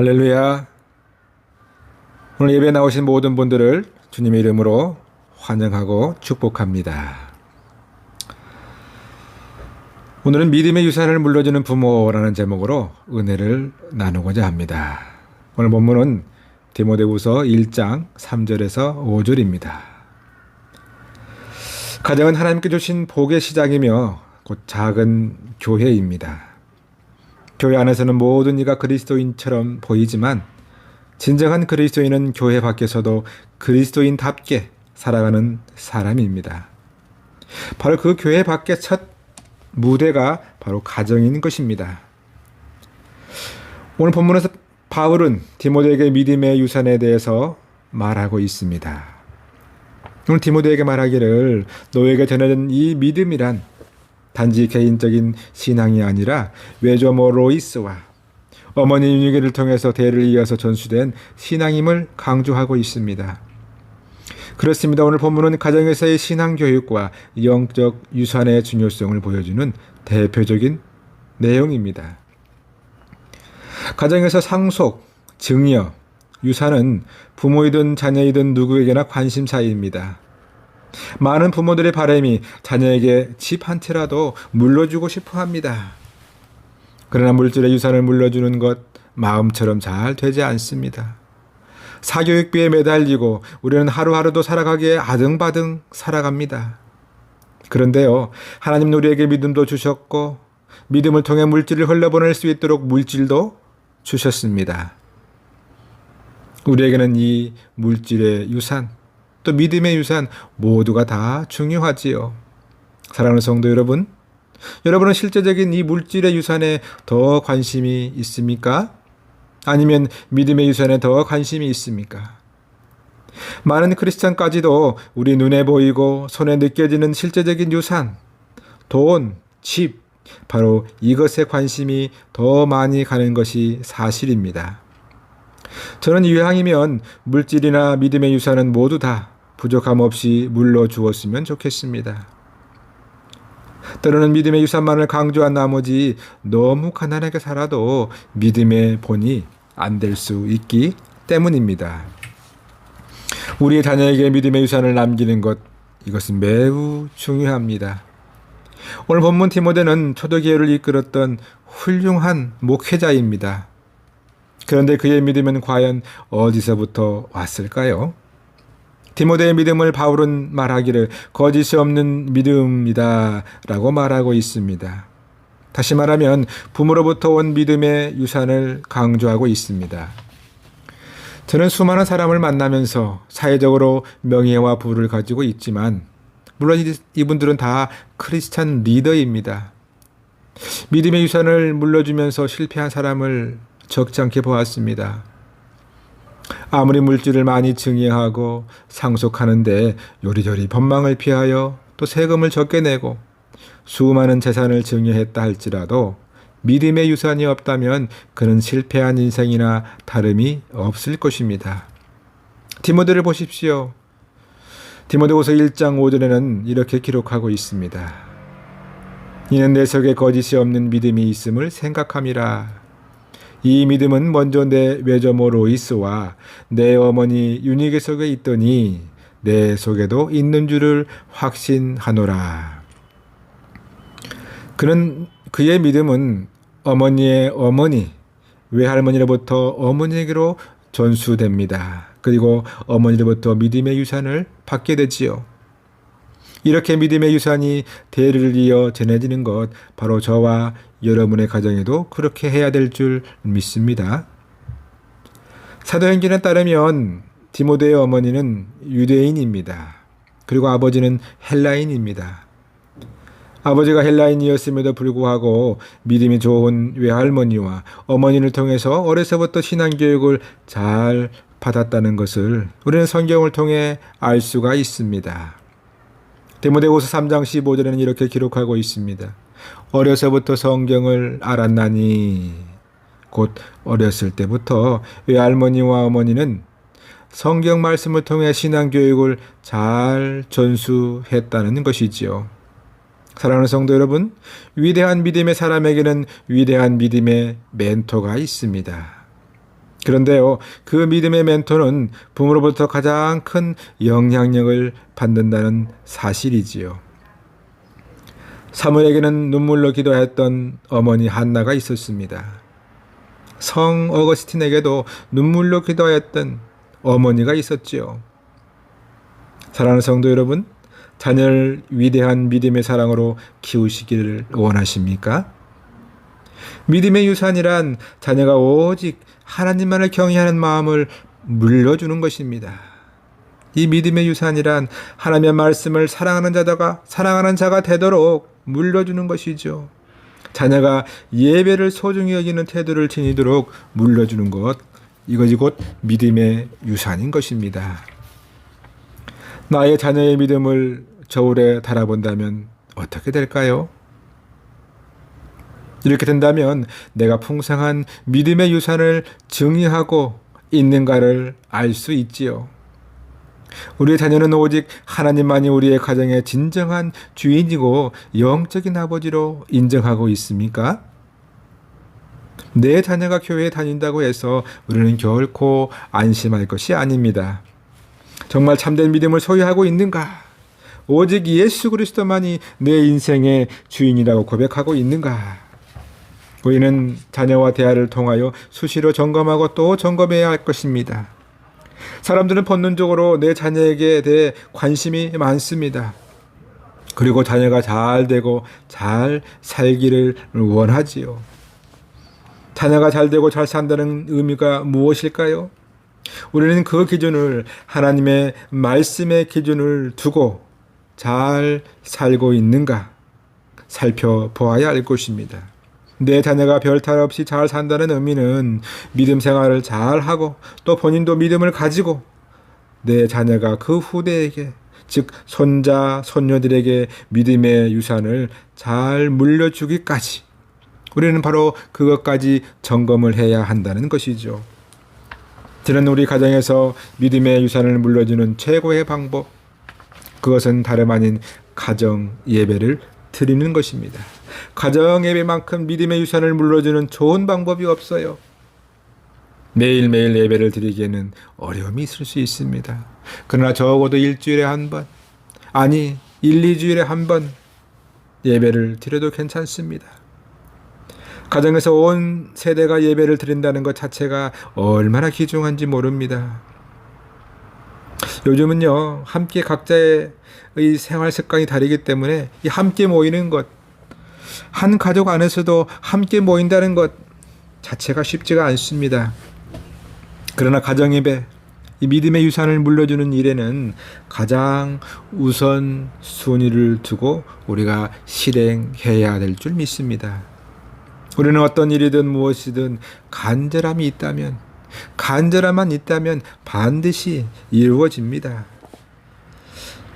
할렐루야. 오늘 예배 나오신 모든 분들을 주님의 이름으로 환영하고 축복합니다. 오늘은 믿음의 유산을 물려주는 부모라는 제목으로 은혜를 나누고자 합니다. 오늘 본문은 디모데후서 1장 3절에서 5절입니다. 가정은 하나님께 주신 복의 시작이며 곧 작은 교회입니다. 교회 안에서는 모든 이가 그리스도인처럼 보이지만 진정한 그리스도인은 교회 밖에서도 그리스도인답게 살아가는 사람입니다. 바로 그 교회 밖의 첫 무대가 바로 가정인 것입니다. 오늘 본문에서 바울은 디모데에게 믿음의 유산에 대해서 말하고 있습니다. 오늘 디모데에게 말하기를 너에게 전해진 이 믿음이란 단지 개인적인 신앙이 아니라 외조모 로이스와 어머니 윤희계를 통해서 대를 이어서 전수된 신앙임을 강조하고 있습니다. 그렇습니다. 오늘 본문은 가정에서의 신앙 교육과 영적 유산의 중요성을 보여주는 대표적인 내용입니다. 가정에서 상속, 증여, 유산은 부모이든 자녀이든 누구에게나 관심사입니다. 많은 부모들의 바람이 자녀에게 집 한 채라도 물려주고 싶어 합니다. 그러나 물질의 유산을 물려주는 것 마음처럼 잘 되지 않습니다. 사교육비에 매달리고 우리는 하루하루도 살아가기에 아등바등 살아갑니다. 그런데요, 하나님 우리에게 믿음도 주셨고, 믿음을 통해 물질을 흘려보낼 수 있도록 물질도 주셨습니다. 우리에게는 이 물질의 유산, 또 믿음의 유산 모두가 다 중요하지요. 사랑하는 성도 여러분, 여러분은 실제적인 이 물질의 유산에 더 관심이 있습니까? 아니면 믿음의 유산에 더 관심이 있습니까? 많은 크리스찬까지도 우리 눈에 보이고 손에 느껴지는 실제적인 유산, 돈, 집, 바로 이것에 관심이 더 많이 가는 것이 사실입니다. 저는 이왕이면 물질이나 믿음의 유산은 모두 다 부족함 없이 물러 주었으면 좋겠습니다. 때로는 믿음의 유산만을 강조한 나머지 너무 가난하게 살아도 믿음의 본이 안 될 수 있기 때문입니다. 우리의 자녀에게 믿음의 유산을 남기는 것, 이것은 매우 중요합니다. 오늘 본문 디모데는 초대교회를 이끌었던 훌륭한 목회자입니다. 그런데 그의 믿음은 과연 어디서부터 왔을까요? 디모데의 믿음을 바울은 말하기를 거짓이 없는 믿음이다 라고 말하고 있습니다. 다시 말하면 부모로부터 온 믿음의 유산을 강조하고 있습니다. 저는 수많은 사람을 만나면서 사회적으로 명예와 부를 가지고 있지만 물론 이분들은 다 크리스찬 리더입니다. 믿음의 유산을 물려주면서 실패한 사람을 적지 않게 보았습니다. 아무리 물질을 많이 증여하고 상속하는데 요리조리 법망을 피하여 또 세금을 적게 내고 수많은 재산을 증여했다 할지라도 믿음의 유산이 없다면 그는 실패한 인생이나 다름이 없을 것입니다. 디모데를 보십시오. 디모데후서 1장 5절에는 이렇게 기록하고 있습니다. 이는 내 속에 거짓이 없는 믿음이 있음을 생각함이라. 이 믿음은 먼저 내 외조모 로이스와 내 어머니 유니게 속에 있더니 내 속에도 있는 줄을 확신하노라. 그는 그의 믿음은 어머니의 어머니, 외할머니로부터 어머니에게로 전수됩니다. 그리고 어머니로부터 믿음의 유산을 받게 되지요. 이렇게 믿음의 유산이 대를 이어 전해지는 것 바로 저와 여러분의 가정에도 그렇게 해야 될 줄 믿습니다. 사도행전에 따르면 디모데의 어머니는 유대인입니다. 그리고 아버지는 헬라인입니다. 아버지가 헬라인이었음에도 불구하고 믿음이 좋은 외할머니와 어머니를 통해서 어려서부터 신앙교육을 잘 받았다는 것을 우리는 성경을 통해 알 수가 있습니다. 데모데후서 3장 15절에는 이렇게 기록하고 있습니다. 어려서부터 성경을 알았나니 곧 어렸을 때부터 외할머니와 어머니는 성경 말씀을 통해 신앙 교육을 잘 전수했다는 것이지요. 사랑하는 성도 여러분, 위대한 믿음의 사람에게는 위대한 믿음의 멘토가 있습니다. 그런데요, 그 믿음의 멘토는 부모로부터 가장 큰 영향력을 받는다는 사실이지요. 사무엘에게는 눈물로 기도했던 어머니 한나가 있었습니다. 성 어거스틴에게도 눈물로 기도했던 어머니가 있었지요. 사랑하는 성도 여러분, 자녀를 위대한 믿음의 사랑으로 키우시기를 원하십니까? 믿음의 유산이란 자녀가 오직 하나님만을 경외하는 마음을 물려주는 것입니다. 이 믿음의 유산이란 하나님의 말씀을 사랑하는 자다가 사랑하는 자가 되도록 물려주는 것이죠. 자녀가 예배를 소중히 여기는 태도를 지니도록 물려주는 것, 이것이 곧 믿음의 유산인 것입니다. 나의 자녀의 믿음을 저울에 달아본다면 어떻게 될까요? 이렇게 된다면 내가 풍성한 믿음의 유산을 증의하고 있는가를 알 수 있지요. 우리의 자녀는 오직 하나님만이 우리의 가정의 진정한 주인이고 영적인 아버지로 인정하고 있습니까? 내 자녀가 교회에 다닌다고 해서 우리는 결코 안심할 것이 아닙니다. 정말 참된 믿음을 소유하고 있는가? 오직 예수 그리스도만이 내 인생의 주인이라고 고백하고 있는가? 우리는 자녀와 대화를 통하여 수시로 점검하고 또 점검해야 할 것입니다. 사람들은 본능적으로 내 자녀에게 대해 관심이 많습니다. 그리고 자녀가 잘 되고 잘 살기를 원하지요. 자녀가 잘 되고 잘 산다는 의미가 무엇일까요? 우리는 그 기준을 하나님의 말씀의 기준을 두고 잘 살고 있는가 살펴보아야 할 것입니다. 내 자녀가 별탈 없이 잘 산다는 의미는 믿음 생활을 잘 하고 또 본인도 믿음을 가지고 내 자녀가 그 후대에게 즉 손자 손녀들에게 믿음의 유산을 잘 물려주기까지 우리는 바로 그것까지 점검을 해야 한다는 것이죠. 저는 우리 가정에서 믿음의 유산을 물려주는 최고의 방법 그것은 다름 아닌 가정 예배를 드리는 것입니다. 가정 예배만큼 믿음의 유산을 물려주는 좋은 방법이 없어요. 매일매일 예배를 드리기에는 어려움이 있을 수 있습니다. 그러나 적어도 일주일에 한 번, 아니, 일, 이주일에 한 번 예배를 드려도 괜찮습니다. 가정에서 온 세대가 예배를 드린다는 것 자체가 얼마나 귀중한지 모릅니다. 요즘은요, 함께 각자의 생활 습관이 다르기 때문에 이 함께 모이는 것, 한 가족 안에서도 함께 모인다는 것 자체가 쉽지가 않습니다. 그러나 가정 예배, 이 믿음의 유산을 물려주는 일에는 가장 우선 순위를 두고 우리가 실행해야 될 줄 믿습니다. 우리는 어떤 일이든 무엇이든 간절함이 있다면, 간절함만 있다면 반드시 이루어집니다.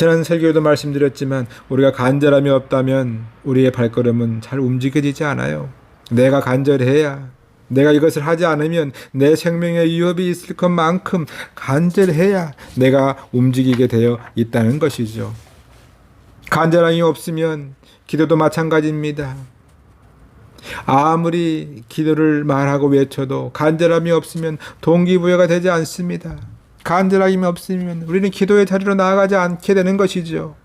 지난 설교에도 말씀드렸지만 우리가 간절함이 없다면 우리의 발걸음은 잘 움직여지지 않아요. 내가 간절해야 내가 이것을 하지 않으면 내 생명에 위협이 있을 것만큼 간절해야 내가 움직이게 되어 있다는 것이죠. 간절함이 없으면 기도도 마찬가지입니다. 아무리 기도를 말하고 외쳐도 간절함이 없으면 동기부여가 되지 않습니다. 간절함이 없으면 우리는 기도의 자리로 나아가지 않게 되는 것이죠.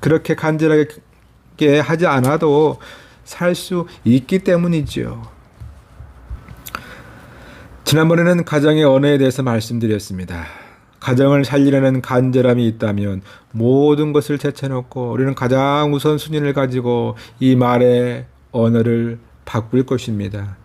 그렇게 간절하게 하지 않아도 살 수 있기 때문이죠. 지난번에는 가정의 언어에 대해서 말씀드렸습니다. 가정을 살리려는 간절함이 있다면 모든 것을 제쳐놓고 우리는 가장 우선순위를 가지고 이 말의 언어를 바꿀 것입니다.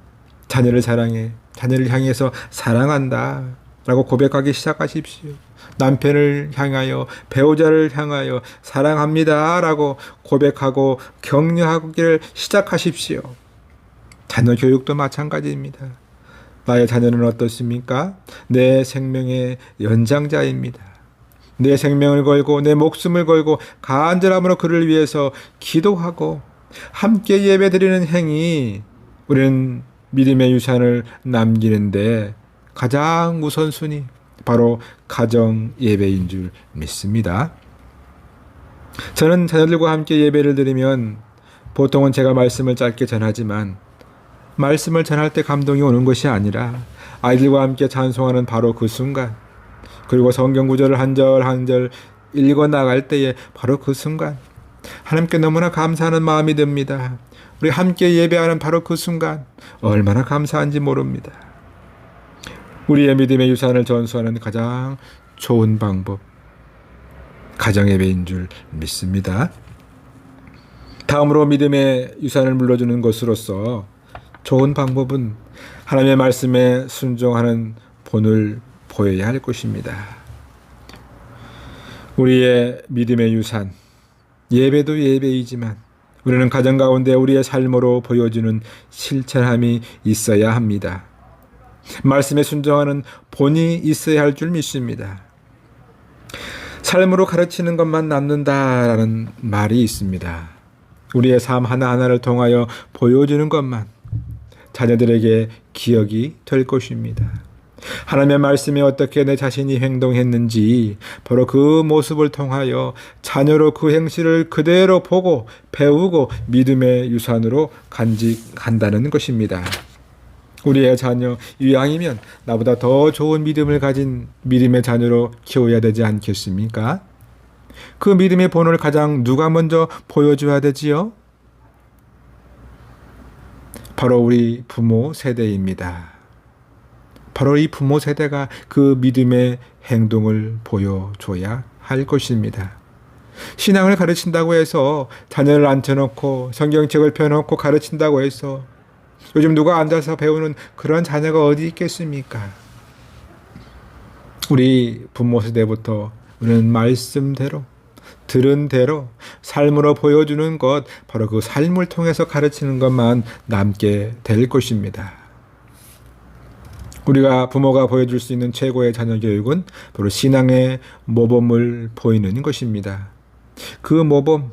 자녀를 사랑해. 자녀를 향해서 사랑한다. 라고 고백하기 시작하십시오. 남편을 향하여 배우자를 향하여 사랑합니다. 라고 고백하고 격려하기를 시작하십시오. 자녀 교육도 마찬가지입니다. 나의 자녀는 어떻습니까? 내 생명의 연장자입니다. 내 생명을 걸고 내 목숨을 걸고 간절함으로 그를 위해서 기도하고 함께 예배드리는 행위 우리는 믿음의 유산을 남기는데 가장 우선순위 바로 가정 예배인 줄 믿습니다. 저는 자녀들과 함께 예배를 드리면 보통은 제가 말씀을 짧게 전하지만 말씀을 전할 때 감동이 오는 것이 아니라 아이들과 함께 찬송하는 바로 그 순간 그리고 성경 구절을 한 절 한 절 읽어 나갈 때에 바로 그 순간 하나님께 너무나 감사하는 마음이 듭니다. 우리 함께 예배하는 바로 그 순간 얼마나 감사한지 모릅니다. 우리의 믿음의 유산을 전수하는 가장 좋은 방법 가정 예배인 줄 믿습니다. 다음으로 믿음의 유산을 물려주는 것으로서 좋은 방법은 하나님의 말씀에 순종하는 본을 보여야 할 것입니다. 우리의 믿음의 유산, 예배도 예배이지만 우리는 가정 가운데 우리의 삶으로 보여주는 실천함이 있어야 합니다. 말씀에 순종하는 본이 있어야 할 줄 믿습니다. 삶으로 가르치는 것만 남는다라는 말이 있습니다. 우리의 삶 하나하나를 통하여 보여주는 것만 자녀들에게 기억이 될 것입니다. 하나님의 말씀에 어떻게 내 자신이 행동했는지 바로 그 모습을 통하여 자녀로 그 행실을 그대로 보고 배우고 믿음의 유산으로 간직한다는 것입니다. 우리의 자녀 이왕이면 나보다 더 좋은 믿음을 가진 믿음의 자녀로 키워야 되지 않겠습니까? 그 믿음의 본을 가장 누가 먼저 보여줘야 되지요? 바로 우리 부모 세대입니다. 바로 이 부모 세대가 그 믿음의 행동을 보여줘야 할 것입니다. 신앙을 가르친다고 해서 자녀를 앉혀놓고 성경책을 펴놓고 가르친다고 해서 요즘 누가 앉아서 배우는 그런 자녀가 어디 있겠습니까? 우리 부모 세대부터 우리는 말씀대로 들은 대로 삶으로 보여주는 것 바로 그 삶을 통해서 가르치는 것만 남게 될 것입니다. 우리가 부모가 보여줄 수 있는 최고의 자녀 교육은 바로 신앙의 모범을 보이는 것입니다. 그 모범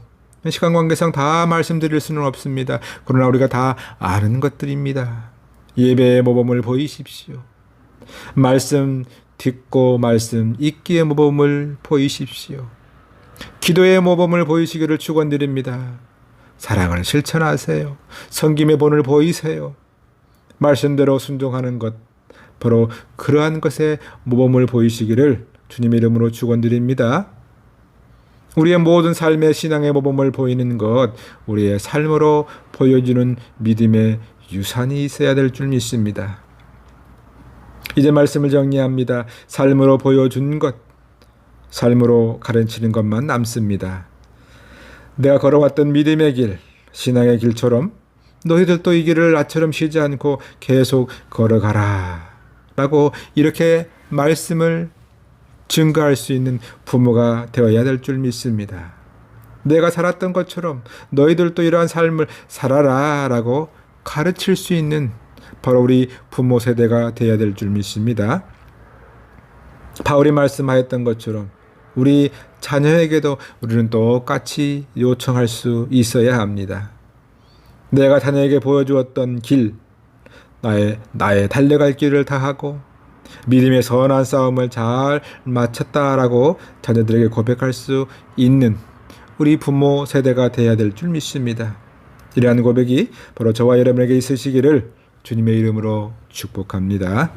시간 관계상 다 말씀드릴 수는 없습니다. 그러나 우리가 다 아는 것들입니다. 예배의 모범을 보이십시오. 말씀 듣고 말씀 읽기의 모범을 보이십시오. 기도의 모범을 보이시기를 축원드립니다. 사랑을 실천하세요. 성김의 본을 보이세요. 말씀대로 순종하는 것 바로 그러한 것에 모범을 보이시기를 주님의 이름으로 축원드립니다. 우리의 모든 삶의 신앙의 모범을 보이는 것, 우리의 삶으로 보여주는 믿음의 유산이 있어야 될 줄 믿습니다. 이제 말씀을 정리합니다. 삶으로 보여준 것, 삶으로 가르치는 것만 남습니다. 내가 걸어왔던 믿음의 길, 신앙의 길처럼 너희들도 이 길을 나처럼 쉬지 않고 계속 걸어가라. 라고 이렇게 말씀을 증거할 수 있는 부모가 되어야 될 줄 믿습니다. 내가 살았던 것처럼 너희들도 이러한 삶을 살아라 라고 가르칠 수 있는 바로 우리 부모 세대가 되어야 될 줄 믿습니다. 바울이 말씀하였던 것처럼 우리 자녀에게도 우리는 똑같이 요청할 수 있어야 합니다. 내가 자녀에게 보여주었던 길, 나의, 나의 달려갈 길을 다하고 믿음의 선한 싸움을 잘 마쳤다라고 자녀들에게 고백할 수 있는 우리 부모 세대가 되어야 될 줄 믿습니다. 이러한 고백이 바로 저와 여러분에게 있으시기를 주님의 이름으로 축복합니다.